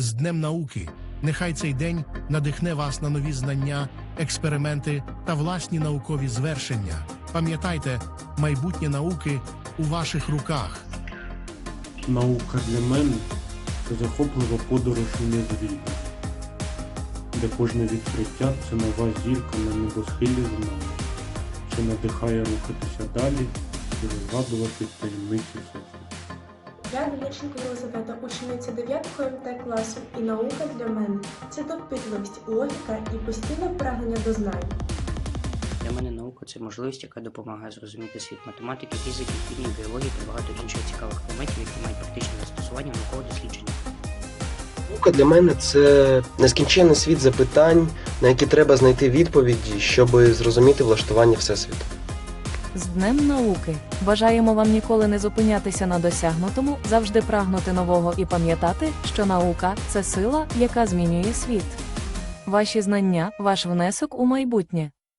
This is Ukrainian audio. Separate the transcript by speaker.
Speaker 1: з Днем науки. Нехай цей день надихне вас на нові знання, експерименти та власні наукові звершення. Пам'ятайте, майбутнє науки у ваших руках.
Speaker 2: Наука для мене це захоплива подорож у незрівність, де кожне відкриття це нова зірка на небосхилі знання, що надихає рухатися далі і розгадувати таємниці всесвіту.
Speaker 3: Я Довірченко Єлизавета, учениця 9 МТ класу, і наука для мене це допитливість, логіка і постійне прагнення до знань.
Speaker 4: Для мене наука це можливість, яка допомагає зрозуміти світ математики, фізики, хімії, біології та багато інших цікавих предметів, які мають практичне застосування в наукових дослідженнях.
Speaker 5: Наука для мене це нескінченний світ запитань, на які треба знайти відповіді, щоб зрозуміти влаштування всесвіту.
Speaker 6: З Днем науки! Бажаємо вам ніколи не зупинятися на досягнутому, завжди прагнути нового і пам'ятати, що наука це сила, яка змінює світ. Ваші знання, ваш внесок у майбутнє.